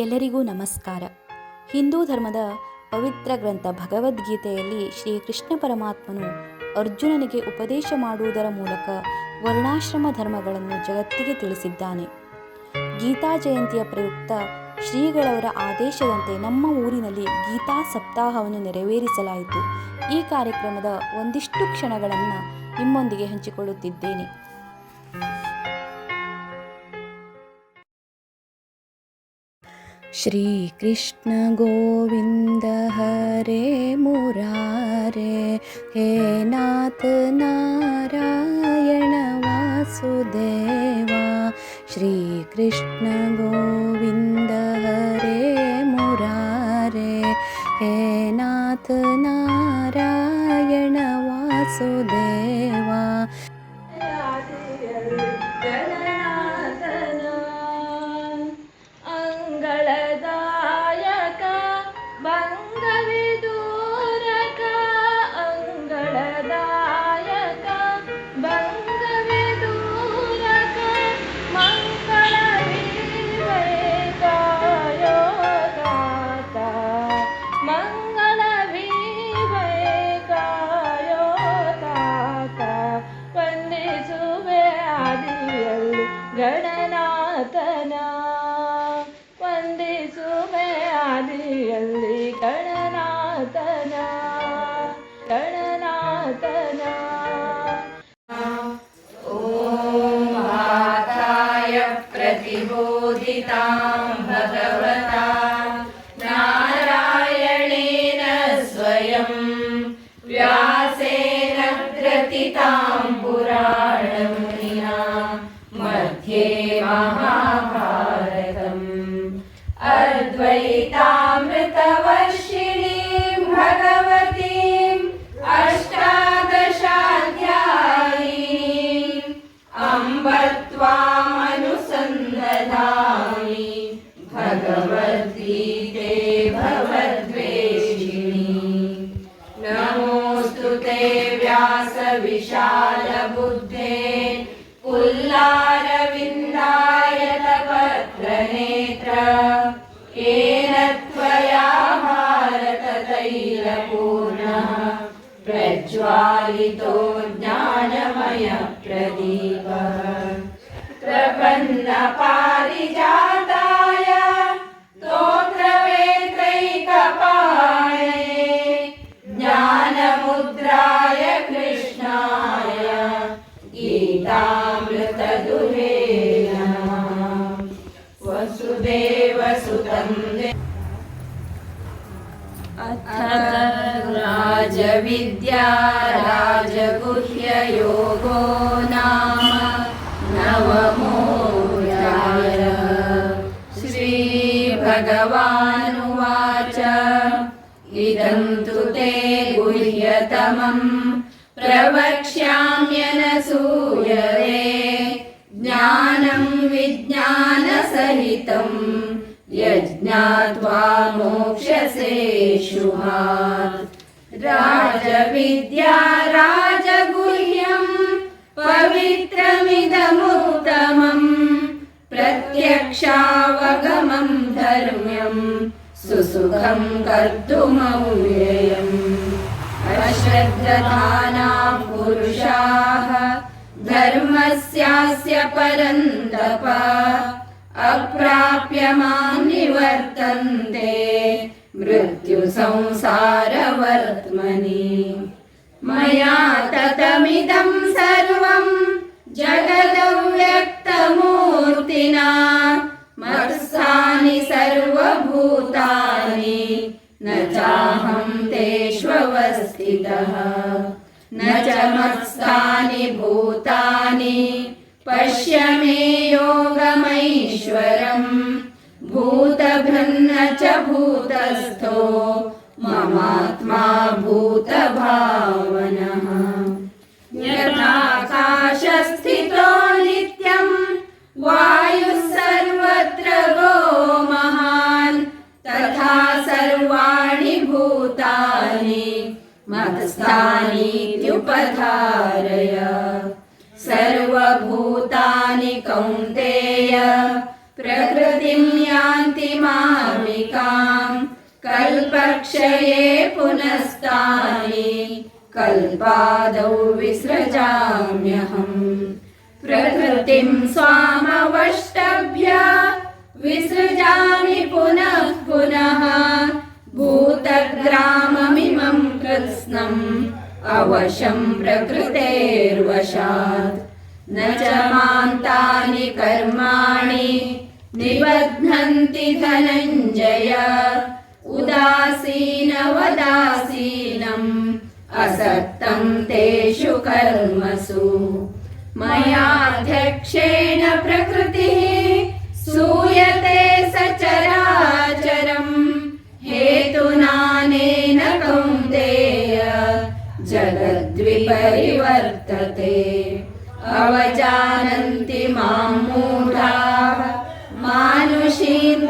ಎಲ್ಲರಿಗೂ ನಮಸ್ಕಾರ. ಹಿಂದೂ ಧರ್ಮದ ಪವಿತ್ರ ಗ್ರಂಥ ಭಗವದ್ಗೀತೆಯಲ್ಲಿ ಶ್ರೀಕೃಷ್ಣ ಪರಮಾತ್ಮನು ಅರ್ಜುನನಿಗೆ ಉಪದೇಶ ಮಾಡುವುದರ ಮೂಲಕ ವರ್ಣಾಶ್ರಮ ಧರ್ಮಗಳನ್ನು ಜಗತ್ತಿಗೆ ತಿಳಿಸಿದ್ದಾನೆ. ಗೀತಾ ಜಯಂತಿಯ ಪ್ರಯುಕ್ತ ಶ್ರೀಗಳವರ ಆದೇಶದಂತೆ ನಮ್ಮ ಊರಿನಲ್ಲಿ ಗೀತಾ ಸಪ್ತಾಹವನ್ನು ನೆರವೇರಿಸಲಾಯಿತು. ಈ ಕಾರ್ಯಕ್ರಮದ ಒಂದಿಷ್ಟು ಕ್ಷಣಗಳನ್ನು ನಿಮ್ಮೊಂದಿಗೆ ಹಂಚಿಕೊಳ್ಳುತ್ತಿದ್ದೇನೆ. श्रीकृष्ण गोविन्द हरे मुरारे हे नाथ नारायण वासुदेवा श्रीकृष्ण गोविन्द சுமையாதியல் प्रज्वालितो ज्ञानमयप्रदीपः प्रपन्नपारिजाताय स्तोत्रवेत्रैकपाणये ज्ञानमुद्राय कृष्णाय गीतामृतदुहे नमः वसुदेवसुतं दे राजविद्या राजगुह्ययोगो नाम नवमोऽध्याय श्रीभगवानुवाच। इदं तु ते गुह्यतमम् प्रवक्ष्याम्यनसूयवे ज्ञानं विज्ञानसहितम् यज्ञात्वा मोक्षसे शुभात् राजविद्या राजगुह्यम् पवित्रमिदमुत्तमम् प्रत्यक्षावगमम् धर्म्यम् सुसुखम् कर्तुमव्ययम् अश्रद्धधाना पुरुषाः धर्मस्यास्य परन्तप अप्राप्य मां निवर्तन्ते मृत्युसंसारवर्त्मनि। मया ततमिदं सर्वं जगदव्यक्तमूर्तिना। मत्स्थानि सर्वभूतानि न चाहं तेष्वस्थितः न च मत्स्थानि भूतभृन्न च भूतस्थो ममात्मा भूतभावनः। यथाकाशस्थितो नित्यम् वायुः सर्वत्र गो महान् तथा सर्वाणि भूतानि मत्स्थानीत्युपधारय। सर्वभूतानि कौन् कल्पक्षये पुनस्तानि कल्पादौ विसृजाम्यहम्। प्रकृतिं स्वामवष्टभ्य विसृजामि पुनः पुनः भूतग्राममिमं कृत्स्नम् अवशं प्रकृतेर्वशात्। न च मान्तानि कर्माणि निबध्नन्ति धनञ्जय। उदासीनवदासीनम् असक्तं तेषु कर्मसु। मयाध्यक्षेण प्रकृतिः सूयते सचराचरम्। हेतुनानेन कौन्तेय जगद्विपरिवर्तते। अवजानन्ति मां मूढाः मानुषीं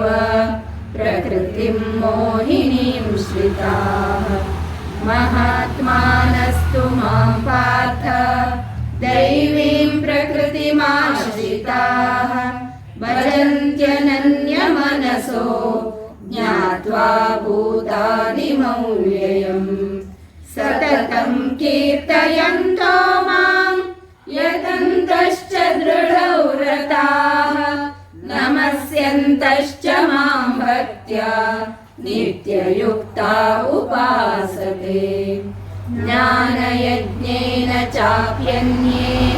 चैव प्रकृतिं मोहिनीं श्रिताः। महात्मानस्तु मां पार्थ दैवीं प्रकृतिमाश्रिताः। भजन्त्यनन्यमनसो ज्ञात्वा भूतानि मौल्ययम् सततं कीर्तयन्तो मां यतन्तश्च दृढौ रताः नमस्यन्तश्च मां भक्त्या नित्ययुक्ता उपासते। ज्ञानयज्ञेन चाप्यन्ये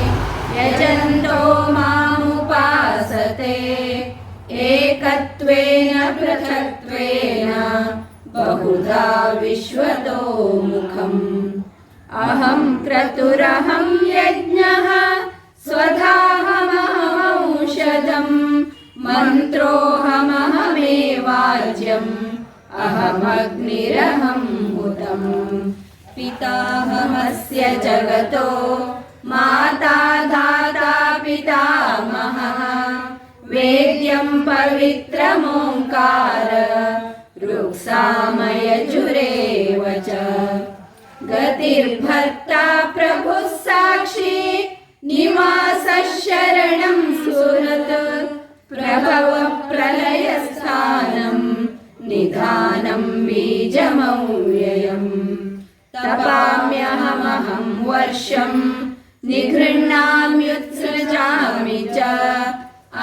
यजन्तो मामुपासते। एकत्वेन पृथक्त्वेन बहुधा विश्वतो मुखम्। अहं क्रतुरहं यज्ञः स्वधाहमहमौषधम् मन्त्रोऽहमहमेवाज्यम्। अहमग्निरहं हुतम् पिताहमस्य जगतो माता धाता पितामहः। वेद्यं पवित्रमोङ्कार ऋक्सामयजुरेव च। गतिर्भर्ता प्रभुः साक्षी निवासः शरणं सुहृत् प्रभवः प्रलयस्थानम् निधानं बीजमव्ययम् तपाम्यहमहं वर्षम् निगृह्णाम्युत्सृजामि च।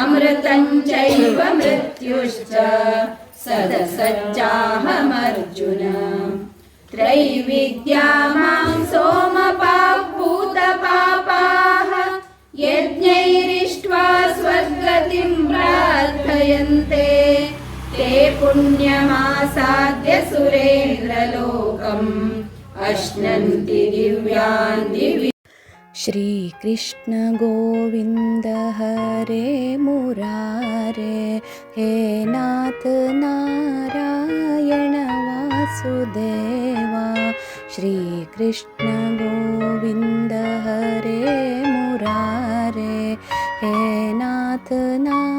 अमृतं चैव मृत्युश्च सदसज्जाहमर्जुन त्रैविद्या मां सोमपापूतपापाः पुण्यमासाद्य सुरेन्द्रलोकम् अश्नन्ति दिव्यान् दिव्य श्रीकृष्ण गोविन्द हरे मुरारे हे नाथ नारायण वासुदेवा। श्रीकृष्ण गोविन्द हरे मुरारे हे नाथ नारायण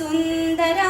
സുന്ദര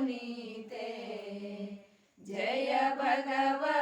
ಸುಪುನೀತೆ ಜಯ ಭಗವದ್ಗೀತೆ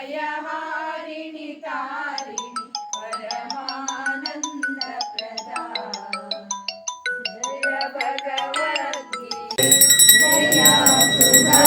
भवभयहारिणि तारिणि परमानन्दप्रदा। जय भगवद्गीते। जया सुधा